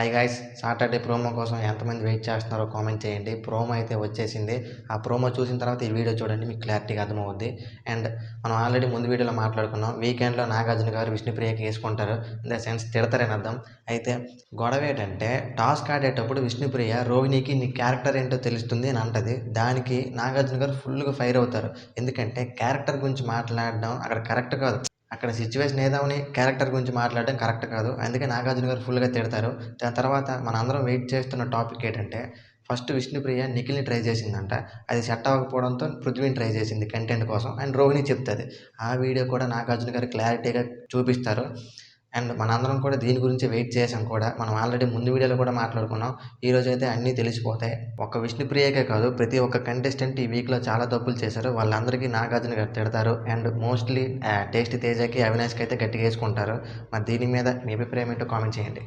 Hi guys Saturday promo కోసం ఎంతమంది wait చేస్తున్నారో కామెంట్ చేయండి. ప్రోమో అయితే వచ్చేసింది. ఆ ప్రోమో చూసిన తర్వాత ఈ వీడియో చూడండి మీకు క్లారిటీగా అర్థమవుద్ది. అండ్ మనం ఆల్రెడీ ముందు వీడియోలో మాట్లాడుకున్నాం. వీకెండ్లో నాగార్జున గారు విష్ణుప్రియకి వేసుకుంటారు. ఇన్ ద సెన్స్ తిడతారని అర్థం. అయితే గొడవ ఏంటంటే టాస్క్ ఆడేటప్పుడు విష్ణుప్రియ రోహిణికి నీ క్యారెక్టర్ ఏంటో తెలుస్తుంది అని అంటది. దానికి నాగార్జున గారు ఫుల్గా ఫైర్ అవుతారు. ఎందుకంటే క్యారెక్టర్ గురించి మాట్లాడడం అక్కడ కరెక్ట్ కాదు. అక్కడ సిచ్యువేషన్ ఏదామని క్యారెక్టర్ గురించి మాట్లాడడం కరెక్ట్ కాదు. అందుకే నాగార్జున గారు ఫుల్గా తిడతారు. దాని తర్వాత మన అందరం వెయిట్ చేస్తున్న టాపిక్ ఏంటంటే ఫస్ట్ విష్ణుప్రియ నిఖిల్ని ట్రై చేసిందంట. అది సెట్ అవ్వకపోవడంతో పృథ్వీని ట్రై చేసింది కంటెంట్ కోసం. అండ్ రోహిణి చెప్తుంది. ఆ వీడియో కూడా నాగార్జున గారు క్లారిటీగా చూపిస్తారు. అండ్ మనందరం కూడా దీని గురించి వెయిట్ చేసాం కూడా. మనం ఆల్రెడీ ముందు వీడియోలో కూడా మాట్లాడుకున్నాం. ఈ రోజు అయితే అన్నీ తెలిసిపోతాయి. ఒక విష్ణుప్రియకే కాదు ప్రతి ఒక్క కంటెస్టెంట్ ఈ వీక్లో చాలా తప్పులు చేశారు. వాళ్ళందరికీ నాగార్జున గారు తిడతారు. అండ్ మోస్ట్లీ టేస్ట్ తేజకి అవినాష్కి అయితే గట్టిగా వేసుకుంటారు. మరి దీని మీద మీ అభిప్రాయం ఏంటో కామెంట్ చేయండి.